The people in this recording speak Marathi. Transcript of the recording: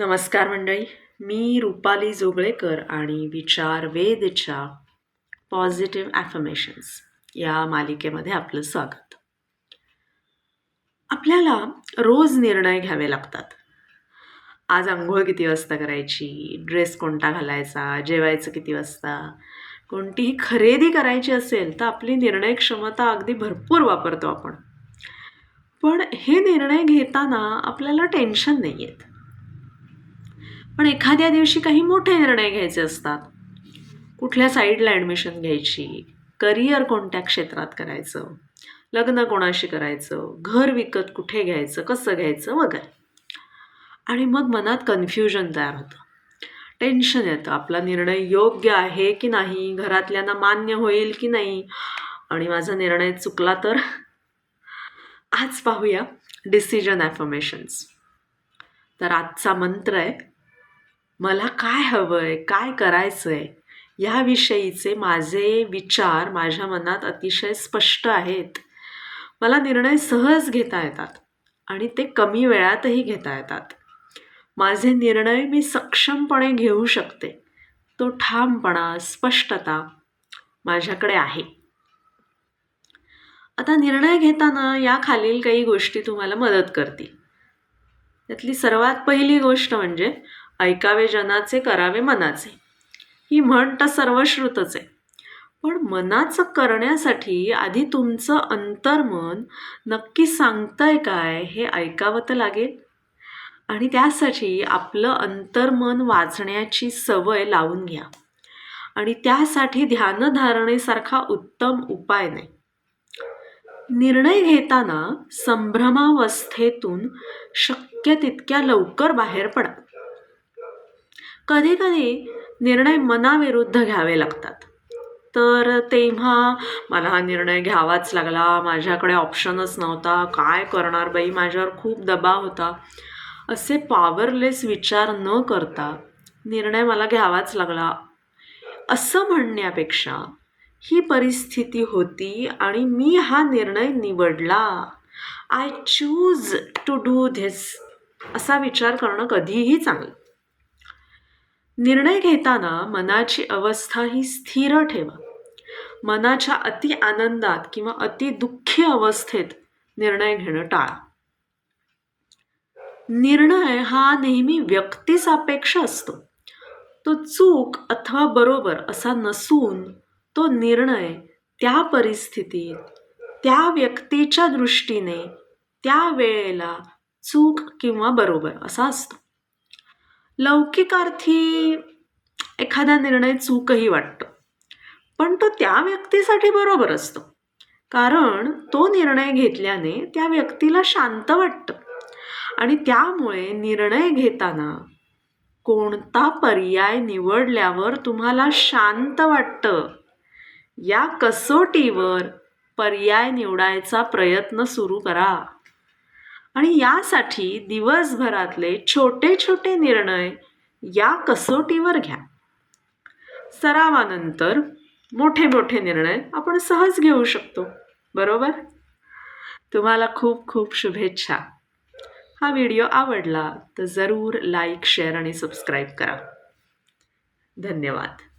नमस्कार मंडळी. मी रुपाली जोगळेकर आणि विचार वेदच्या पॉझिटिव्ह ॲफर्मेशन्स या मालिकेमध्ये आपलं स्वागत. आपल्याला रोज निर्णय घ्यावे लागतात. आज आंघोळ किती वाजता करायची? ड्रेस कोणता घालायचा? जेवायचं किती वाजता? कोणतीही खरेदी करायची असेल तर आपली निर्णय क्षमता अगदी भरपूर वापरतो आपण. पण हे निर्णय घेताना आपल्याला टेन्शन नाही येत पण एखाद्या दिवशी काही मोठे निर्णय घ्यायचे असतात. कुठल्या साईडला ॲडमिशन घ्यायची? करिअर कोणत्या क्षेत्रात करायचं? लग्न कोणाशी करायचं? घर विकत कुठे घ्यायचं? कसं घ्यायचं? वगैरे. आणि मग मनात कन्फ्युजन तयार होतं. टेन्शन येतं. आपला निर्णय योग्य आहे की नाही? घरातल्यांना मान्य होईल की नाही? आणि माझा निर्णय चुकला तर? आज पाहूया डिसिजन ॲफर्मेशन्स तर आजचा मंत्र आहे मला काय हवं आहे काय करायचं आहे याविषयीचे माझे विचार माझ्या मनात अतिशय स्पष्ट आहेत. मला निर्णय सहज घेता येतात आणि ते कमी वेळातही घेता येतात. माझे निर्णय मी सक्षमपणे घेऊ शकते. तो ठामपणा स्पष्टता माझ्याकडे आहे. आता निर्णय घेताना या खालील काही गोष्टी तुम्हाला मदत करतील. त्यातली सर्वात पहिली गोष्ट म्हणजे ऐकावे जनाचे करावे मनाचे. ही म्हण तर सर्वश्रुतच आहे. पण मनाचं करण्यासाठी आधी तुमचं अंतर्मन नक्की सांगतंय काय हे ऐकावं तर लागेल. आणि त्यासाठी आपलं अंतर्मन वाचण्याची सवय लावून घ्या. आणि त्यासाठी ध्यानधारणेसारखा उत्तम उपाय नाही. निर्णय घेताना संभ्रमावस्थेतून शक्य तितक्या लवकर बाहेर पडा. कधी कधी निर्णय मनाविरुद्ध घ्यावे लागतात. तर तेव्हा मला हा निर्णय घ्यावाच लागला. माझ्याकडे ऑप्शनच नव्हता. काय करणार बाई? माझ्यावर खूप दबाव होता. असे पॉवरलेस विचार न करता निर्णय मला घ्यावाच लागला. असं म्हणण्यापेक्षा ही परिस्थिती होती आणि मी हा निर्णय निवडला. I choose to do this असा विचार करणं कधीही चांगलं. निर्णय घेताना मनाची अवस्था ही स्थिर ठेवा. मनाच्या अति आनंदात किंवा अति दुःखी अवस्थेत निर्णय घेणं टाळा. निर्णय हा नेहमी व्यक्तिसापेक्ष असतो. तो चूक अथवा बरोबर असा नसून तो निर्णय त्या परिस्थितीत त्या व्यक्तीच्या दृष्टीने त्या वेळेला चूक किंवा बरोबर असा असतो. लौकिकार्थी एखादा निर्णय चूकही वाटतो. पण तो त्या व्यक्तीसाठी बरोबर असतो. कारण तो निर्णय घेतल्याने त्या व्यक्तीला शांत वाटतं. आणि त्यामुळे निर्णय घेताना कोणता पर्याय निवडल्यावर तुम्हाला शांत वाटतं? या कसोटीवर पर्याय निवडायचा प्रयत्न सुरू करा. आणि यासाठी दिवसभरातले छोटे छोटे निर्णय या कसोटीवर घ्या. सरावानंतर मोठे मोठे निर्णय आपण सहज घेऊ शकतो बरोबर? तुम्हाला खूप खूप शुभेच्छा. हा व्हिडिओ आवडला तर जरूर लाईक शेअर आणि सबस्क्राईब करा. धन्यवाद.